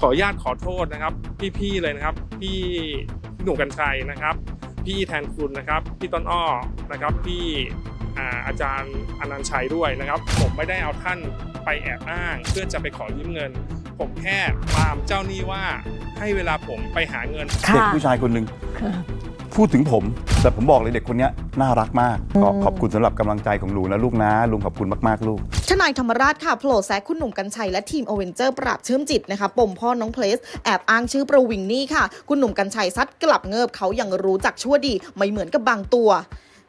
ขออนุญาตขอโทษนะครับ พี่ๆเลยนะครับ พี่หนุ่มกัญชัยนะครับ พี่แทนคุณนะครับพี่ต้นอ้อนะครับพี่อ่าอาจารย์อนันต์ชัยด้วยนะครับ ผมไม่ได้เอาท่านไปแอบอ้าง เพื่อจะไปขอยืมเงิน ผมแค่ตามเจ้าหนี้ว่าให้เวลาผมไปหาเงินเด็กค่ะผู้ชายคนหนึ่งค่ะ พูดถึงผม แต่ผมบอกเลยเด็กคนเนี้ยน่ารักมากขออืมขอบคุณสำหรับกำลังใจของลุงนะลูกนะลุงขอบคุณมากๆลูกทนายธรรมราชค่ะโผล่แซกคุณหนุ่มกัญชัยและทีมอเวนเจอร์ปราบเชื่อมจิตนะคะปมพ่อน้องเพลส แอบอ้างชื่อประวิงนี่ค่ะ คุณหนุ่มกัญชัยซัดกลับเงิบเขายังรู้จักชั่วดีไม่เหมือนกับบางตัว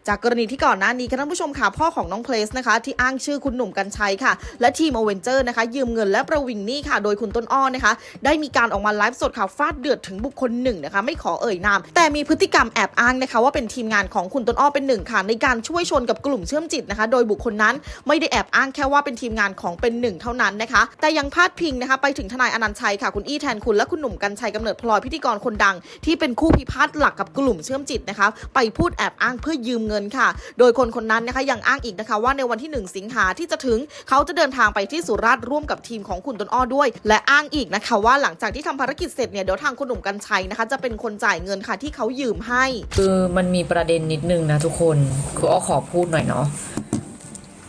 จากกรณีที่ก่อนหน้านี้ค่ะท่านผู้ชมค่ะพ่อของน้องเพลสนะคะ ที่อ้างชื่อคุณหนุ่มกัญชัยค่ะ และทีมอเวนเจอร์นะคะ ยืมเงินและประวิงนี่ค่ะ โดยคุณต้นอ้อนะคะ ได้มีการออกมาไลฟ์สดข่าวฟาดเดือดถึงบุคคลหนึ่งนะคะ ไม่ขอเอ่ยนาม แต่มีพฤติกรรมแอบอ้างนะคะ ว่าเป็นทีมงานของคุณต้นอ้อเป็นหนึ่งค่ะ ในการช่วยชนกับกลุ่มเชื่อมจิตนะคะ โดยบุคคลนั้นไม่ได้แอบอ้างแค่ว่าเป็นทีมงานของเป็นหนึ่งเท่านั้นนะคะ แต่ยังพาดพิงนะคะ ไปถึงทนายอนันต์ชัยค่ะคุณอี้แทนคุณและคุณหนุ่มกัญชัยกำเนิดพลอยพิธีกรคนดัง ที่เป็นคู่พิพาทหลักกับกลุ่มเชื่อมจิตนะคะ ไปพูดแอบอ้างเพื่อยืมเงินค่ะ โดยคนคนนั้นนะคะยังอ้างอีกนะคะว่าในวันที่ 1 สิงหาที่จะถึง เขาจะเดินทางไปที่สุราษฎร์ร่วมกับทีมของคุณต้นอ้อด้วย และอ้างอีกนะคะว่าหลังจากที่ทำภารกิจเสร็จเนี่ยเดี๋ยวทางคุณหนุ่มกัญชัยนะคะจะเป็นคนจ่ายเงินค่ะที่เขายืมให้ คือมันมีประเด็นนิดนึงนะทุกคนคืออ้อขอพูดหน่อยเนาะ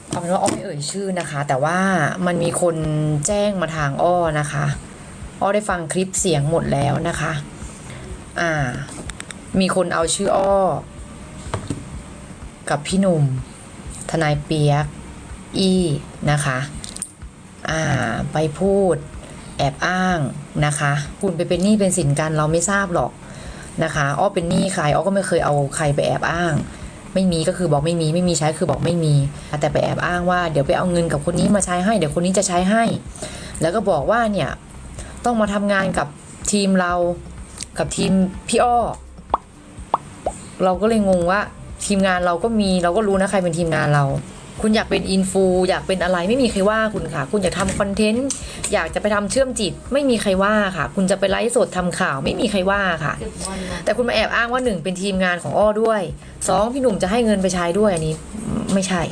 เอาเป็นว่าอ้อไม่เอ่ยชื่อนะคะ แต่ว่ามันมีคนแจ้งมาทางอ้อนะคะอ้อได้ฟังคลิปเสียงหมดแล้วนะคะ อ่า มีคนเอาชื่ออ้อ กับพี่หนุ่ม ทนายเปียก อี้นะคะอ่าไปพูด แอบอ้างนะคะ คุณไปเป็นหนี้เป็นสินกันเราไม่ทราบหรอกนะคะอ้อเป็นหนี้ใครอ้อก็ไม่เคยเอาใครไปแอบอ้าง ไม่มีก็คือบอกไม่มีไม่มีใช้คือบอกไม่มี แต่ไปแอบอ้างว่าเดี๋ยวไปเอาเงินกับคนนี้มาใช้ให้ เดี๋ยวคนนี้จะใช้ให้ แล้วก็บอกว่าเนี่ยต้องมาทำงานกับทีมเรากับทีมพี่อ้อ เราก็เลยงงว่า ทีมงานเราก็มีเราก็รู้นะใครเป็นทีมงานเรา คุณอยากเป็นอินฟูอยากเป็นอะไรไม่มีใครว่าคุณค่ะ คุณอยากทำคอนเทนต์อยากจะไปทำเชื่อมจิต ไม่มีใครว่าค่ะ คุณจะไปไลฟ์สดทำข่าว ไม่มีใครว่าค่ะ แต่คุณมาแอบอ้างว่าหนึ่งเป็นทีมงานของอ้อด้วยสองพี่หนุ่มจะให้เงินไปใช้ด้วยอันนี้ ไม่ใช่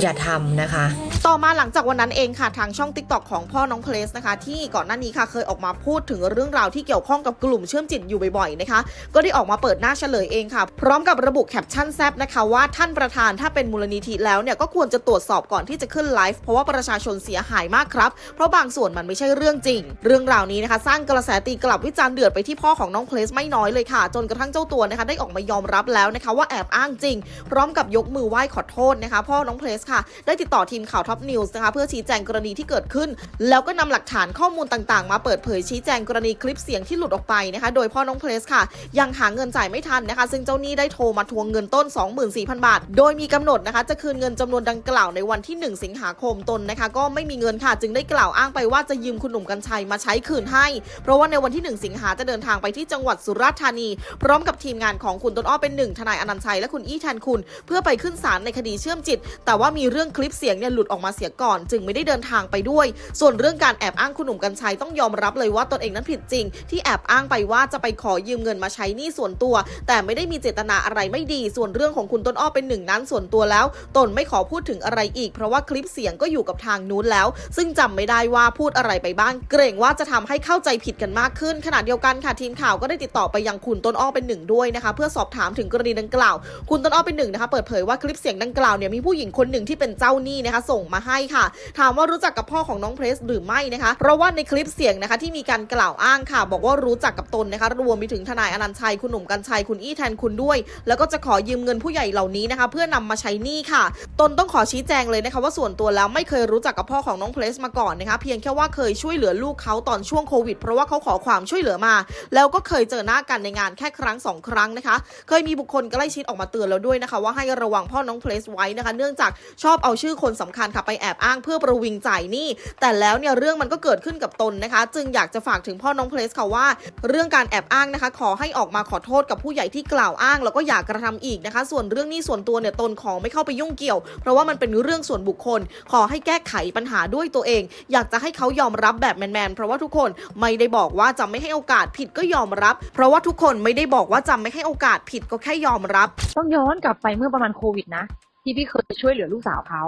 อย่าทำนะคะ ต่อมาหลังจากวันนั้นเองค่ะทางช่อง t ิ k t o k ของพ่อน้องเพลสนะคะ ที่ก่อนหน้านี้ค่ะเคยออกมาพูดถึงเรื่องราวที่เกี่ยวข้องกับกลุ่มเชื่อมจิตอยู่บ่อยๆนะคะ ก็ได้ออกมาเปิดหน้าเฉลยเองค่ะ พร้อมกับระบุแคปชั่นแซบนะคะว่าท่านประธานถ้าเป็นมูลนิธิแล้วเนี่ยก็ควรจะตรวจสอบก่อนที่จะขึ้นไลฟ์เพราะว่าประชาชนเสียหายมากครับเพราะบางส่วนมันไม่ใช่เรื่องจริง เรื่องราวนี้นะคะ สร้างกระแสตีกลับวิจารณ์เดือดไปที่พ่อของน้องเพลสไม่น้อยเลยค่ะ จนกระทั่งเจ้าตัวนะคะได้ออกมายอมรับแล้วนะคะว่าแอบอ้างจริง พร้อมกับยกมือไหว้ขอโทษนะคะ พ่อน้องเพลสค่ะ ได้ติดต่อทีมข่าวท็อปนิวส์นะคะเพื่อชี้แจงกรณีที่เกิดขึ้น แล้วก็นำหลักฐานข้อมูลต่างๆ มาเปิดเผยชี้แจงกรณีคลิปเสียงที่หลุดออกไปนะคะโดยพ่อน้องเพลสค่ะ ยังหาเงินจ่ายไม่ทันนะคะ ซึ่งเจ้าหนี้ได้โทรมาทวงเงินต้น 24,000 บาท โดยมีกำหนดนะคะจะคืนเงินจำนวนดังกล่าวในวันที่ 1 สิงหาคมตนนะคะ ก็ไม่มีเงินค่ะจึงได้กล่าวอ้างไปว่าจะยืมคุณหนุ่มกัญชัยมาใช้คืนให้ เพราะว่าในวันที่ 1 สิงหาจะเดินทางไปที่จังหวัดสุราษฎร์ธานี พร้อมกับทีมงานของคุณต้นอ้อเป็นหนึ่งทนายอนันต์ชัยและคุณอี้แทนคุณ เพื่อไปขึ้นศาลในคดีเชื่อมจิต แต่ว่ามีเรื่องคลิปเสียงเนี่ยหลุดออกมาเสียก่อน จึงไม่ได้เดินทางไปด้วย ส่วนเรื่องการแอบอ้างคุณหนุ่มกัญชัยต้องยอมรับเลยว่าตนเองนั้นผิดจริง ที่แอบอ้างไปว่าจะไปขอยืมเงินมาใช้หนี้ส่วนตัว แต่ไม่ได้มีเจตนาอะไรไม่ดี ส่วนเรื่องของคุณต้นอ้อเป็นหนึ่งนั้นส่วนตัวแล้ว ตนไม่ขอพูดถึงอะไรอีก เพราะว่าคลิปเสียงก็อยู่กับทางนู้นแล้ว ซึ่งจำไม่ได้ว่าพูดอะไรไปบ้าง เกรงว่าจะทำให้เข้าใจผิดกันมากขึ้น ขณะเดียวกันค่ะทีมข่าวก็ได้ติดต่อไปยังคุณต้นอ้อเป็นหนึ่งด้วยนะคะ เพื่อสอบถามถึงกรณีดังกล่าว คุณต้นอ้อเป็นหนึ่งนะคะเปิดเผยว่าคลิปเสียงดังกล่าวเนี่ยมีผู้หญิงคนหนึ่งที่เป็นเจ้าหนี้นะคะส่งมาให้ค่ะ ถามว่ารู้จักกับพ่อของน้องเพรสหรือไม่นะคะ เพราะว่าในคลิปเสียงนะคะที่มีการกล่าวอ้างค่ะ บอกว่ารู้จักกับตนนะคะ รวมไปถึงทนายอนันชัยคุณหนุ่มกัญชัยคุณอี้แทนคุณด้วย แล้วก็จะขอยืมเงินผู้ใหญ่เหล่านี้นะคะ เพื่อนำมาใช้หนี้ค่ะ ตนต้องขอชี้แจงเลยนะคะ ว่าส่วนตัวแล้วไม่เคยรู้จักกับพ่อของน้องเพลสมาก่อนนะคะ เพียงแค่ว่าเคยช่วยเหลือลูกเขาตอนช่วงโควิด เพราะว่าเขาขอความช่วยเหลือมา แล้วก็เคยเจอหน้ากันในงานแค่ครั้งสองครั้งนะคะ เคยมีบุคคลใกล้ชิดออกมาเตือนแล้วด้วยนะคะ ว่าให้ระวังพ่อน้องเพลสไว้นะคะ เนื่องจากชอบเอาชื่อคนสำคัญค่ะไปแอบอ้างเพื่อประวิงจ่ายหนี้แต่แล้วเนี่ยเรื่องมันก็เกิดขึ้นกับตนนะคะ จึงอยากจะฝากถึงพ่อน้องเพลสค่ะว่า เรื่องการแอบอ้างนะคะ ขอให้ออกมาขอโทษกับผู้ใหญ่ที่กล่าวอ้าง แล้วก็อยากกระทำอีกนะคะ ส่วนเรื่องหนี้ส่วนตัวเนี่ยตนขอไม่เข้าไปยุ่งเกี่ยว เพราะว่ามันเป็นเรื่องส่วนบุคคล ขอให้แก้ไขปัญหาด้วยตัวเอง อยากจะให้เขายอมรับแบบแมนๆเพราะว่าทุกคนไม่ได้บอกว่าจะไม่ให้โอกาสผิดก็ยอมรับ เพราะว่าทุกคนไม่ได้บอกว่าจะไม่ให้โอกาสผิดก็แค่ยอมรับ ต้องย้อนกลับไปเมื่อประมาณโควิดนะที่พี่เคยช่วยเหลือลูกสาวเขา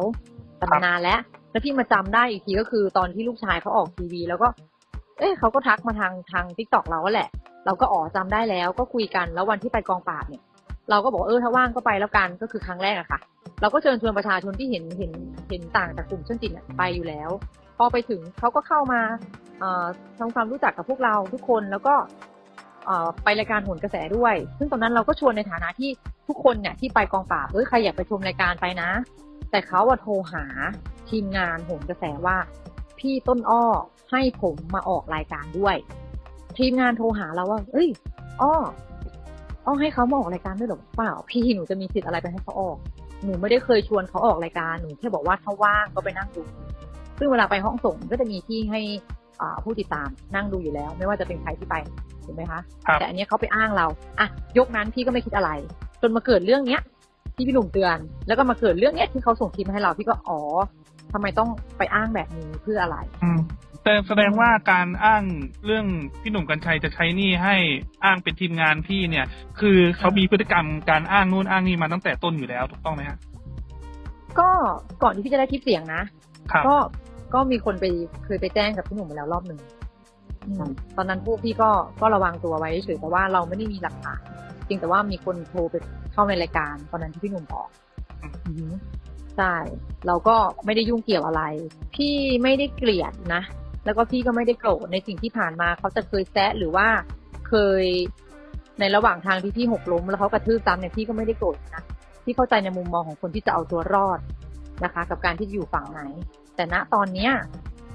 แต่มานานแล้วแล้วที่มาจำได้อีกทีก็คือตอนที่ลูกชายเขาออกทีวี แล้วก็ เอ้ยเขาก็ทักมาทางทางทิกตอกเราแหละ เราก็อ๋อจำได้แล้วก็คุยกันแล้ววันที่ไปกองปราบเนี่ย เราก็บอกเออถ้าว่างก็ไปแล้วกันก็คือครั้งแรกอะค่ะ เราก็เชิญชวนประชาชนที่เห็นเห็นเห็นต่างจากกลุ่มเชื่อจิตเนี่ยไปอยู่แล้ว พอไปถึงเขาก็เข้ามาทำความรู้จักกับพวกเราทุกคนแล้วก็ไปรายการโหนกระแสด้วย ซึ่งตอนนั้นเราก็ชวนในฐานะที่ทุกคนเนี่ยที่ไปกองปราบเอ้ยใครอยากไปชมรายการไปนะ แต่เขาอะโทรหาทีมงานโหนกระแสว่า พี่ต้นอ้อให้ผมมาออกรายการด้วย ทีมงานโทรหาเราว่า เอ้ย อ้อ อ้อให้เขามาออกรายการด้วยเหรอเปล่า พี่หนูจะมีสิทธิ์อะไรไปให้เขาออก หนูไม่ได้เคยชวนเขาออกรายการหนูแค่บอกว่าถ้าว่างก็ไปนั่งดู ซึ่งเวลาไปห้องส่งก็จะมีที่ให้อ่าผู้ติดตามนั่งดูอยู่แล้ว ไม่ว่าจะเป็นใครที่ไปถูกไหมคะครับแต่อันเนี้ยเขาไปอ้างเราอะยกนั้นพี่ก็ไม่คิดอะไร จนมาเกิดเรื่องเนี้ย ที่พี่หนุ่มเตือน แล้วก็มาเกิดเรื่องเนี้ยที่เขาส่งคลิปมาให้เราพี่ก็อ๋อทำไมต้องไปอ้างแบบนี้เพื่ออะไร อืมแต่แสดงว่าการอ้างเรื่องพี่หนุ่มกัญชัยจะใช้หนี่ให้อ้างเป็นทีมงานพี่เนี่ย คือเขามีพฤติกรรมการอ้างนู่นอ้างนี่มาตั้งแต่ต้นอยู่แล้วถูกต้องไหมฮะก็ก่อนที่พี่จะได้คลิปเสียงนะครับก็ก็มีคนไปเคยไปแจ้งกับพี่หนุ่มมาแล้วรอบหนึ่งอืมตอนนั้นพวกพี่ก็ก็ระวังตัวไว้เฉยแต่ว่าเราไม่ได้มีหลักฐาน จริงแต่ว่ามีคนโทรไปเข้าในรายการตอนนั้นที่พี่หนุ่มบอกอือหือใช่เราก็ไม่ได้ยุ่งเกี่ยวอะไร พี่ไม่ได้เกลียดนะ แล้วก็พี่ก็ไม่ได้โกรธในสิ่งที่ผ่านมาเขาจะเคยแซะหรือว่าเคยในระหว่างทางที่พี่หกล้ม แล้วเขากระทืบซ้ำเนี่ยพี่ก็ไม่ได้โกรธนะพี่เข้าใจในมุมมองของคนที่จะเอาตัวรอดนะคะ กับการที่จะอยู่ฝั่งไหน แต่ณตอนเนี้ย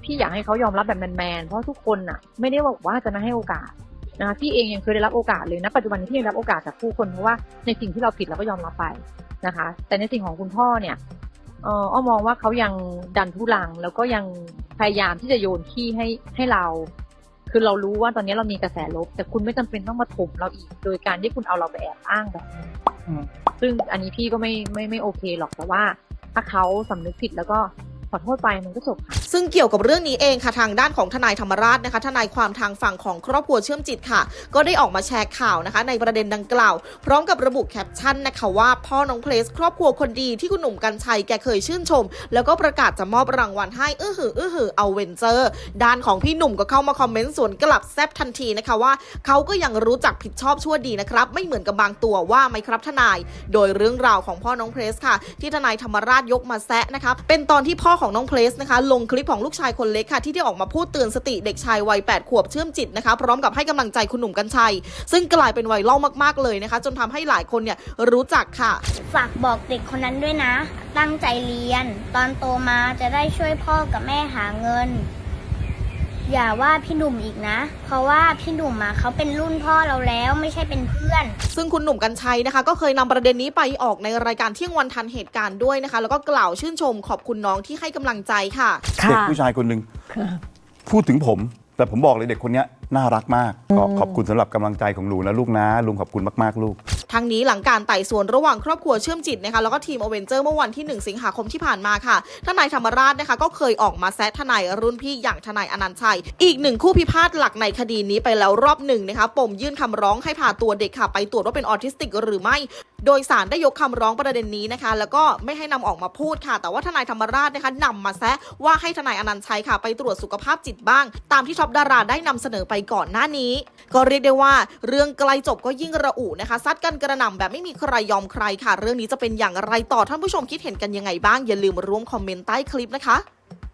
พี่อยากให้เขายอมรับแบบแมนๆเพราะทุกคนน่ะไม่ได้บอกว่าจะไม่ให้โอกาส นะคะพี่เองยังเคยได้รับโอกาสเลยนะปัจจุบันนี้พี่ยังรับโอกาสจากผู้คนเพราะว่าในสิ่งที่เราผิดเราก็ยอมรับไปนะคะ แต่ในสิ่งของคุณพ่อเนี่ยเอออ้อมองว่าเขายังดันทุลัง แล้วก็ยังพยายามที่จะโยนขี้ให้ให้เรา คือเรารู้ว่าตอนนี้เรามีกระแสลบ แต่คุณไม่จำเป็นต้องมาถมเราอีก โดยการที่คุณเอาเราไปแอบอ้างแบบนี้อืมซึ่งอันนี้พี่ก็ไม่ไม่ไม่โอเคหรอกแต่ว่า ถ้าเขาสำนึกผิดแล้วก็ ขอโทษไปมันก็จบค่ะ ซึ่งเกี่ยวกับเรื่องนี้เองค่ะทางด้านของทนายธรรมราชนะคะ ทนายความทางฝั่งของครอบครัวเชื่อมจิตค่ะ ก็ได้ออกมาแชร์ข่าวนะคะ ในประเด็นดังกล่าว พร้อมกับระบุแคปชั่นนะคะว่าพ่อน้องเพลสครอบครัวคนดีที่คุณหนุ่มกัญชัยแกเคยชื่นชม แล้วก็ประกาศจะมอบรางวัลให้อื้อหืออื้อหือเอาเวนเจอร์ด้านของพี่หนุ่มก็เข้ามาคอมเมนต์สวนกลับแซบทันทีนะคะว่าเขาก็ยังรู้จักผิดชอบชั่วดีนะครับ ไม่เหมือนกับบางตัวว่าไหมครับทนาย โดยเรื่องราวของพ่อน้องเพลสค่ะ ที่ทนายธรรมราชยกมาแซะนะคะเป็นตอนที่พ่อของน้องเพลสนะคะลงคลิปของลูกชายคนเล็กค่ะที่ได้ออกมาพูดเตือนสติเด็กชายวัย 8 ขวบเชื่อมจิตนะคะพร้อมกับให้กำลังใจคุณหนุ่มกัญชัย ซึ่งกลายเป็นไวรัลมากๆเลยนะคะ จนทำให้หลายคนเนี่ยรู้จักค่ะ ฝากบอกเด็กคนนั้นด้วยนะ ตั้งใจเรียน ตอนโตมาจะได้ช่วยพ่อกับแม่หาเงิน อย่าว่าพี่หนุ่มอีกนะ เพราะว่าพี่หนุ่มมาเขาเป็นรุ่นพ่อเราแล้วไม่ใช่เป็นเพื่อน ซึ่งคุณหนุ่มกัญชัยนะคะ ก็เคยนำประเด็นนี้ไปออกในรายการเที่ยงวันทันเหตุการณ์ด้วยนะคะ แล้วก็กล่าวชื่นชมขอบคุณน้องที่ให้กำลังใจค่ะ เด็กผู้ชายคนหนึ่งพูดถึงผม แต่ผมบอกเลยเด็กคนเนี้ยน่ารักมากก็ขอบคุณสำหรับกำลังใจของหนูนะลูกนะลุงขอบคุณมากๆลูก ทั้งนี้หลังการไต่สวนระหว่างครอบครัวเชื่อมจิตนะคะแล้วก็ทีมอเวนเจอร์เมื่อวันที่ 1 สิงหาคมที่ผ่านมาค่ะทนายธรรมราชนะคะก็เคยออกมาแซะทนายรุ่นพี่อย่างทนายอนันต์ชัย อีกหนึ่งคู่พิพาทหลักในคดีนี้ไปแล้วรอบหนึ่งนะคะปมยื่นคำร้องให้พาตัวเด็กค่ะไปตรวจว่าเป็นออทิสติกหรือไม่โดยสารได้ยกคำร้องประเด็นนี้นะคะ แล้วก็ไม่ให้นำออกมาพูดค่ะ แต่ว่าทนายธรรมราชนะคะนำมาแซะว่าให้ทนายอนันต์ชัยค่ะ ไปตรวจสุขภาพจิตบ้าง ตามที่ท็อปดาราได้นำเสนอไปก่อนหน้านี้ ก็เรียกได้ว่า เรื่องใกลจบก็ยิ่งระอุนะคะ ซัดกันกระหน่ำแบบไม่มีใครยอมใครค่ะ เรื่องนี้จะเป็นอย่างไรต่อท่านผู้ชมคิดเห็นกันยังไงบ้างอย่าลืมร่วมคอมเมนต์ใต้คลิปนะคะ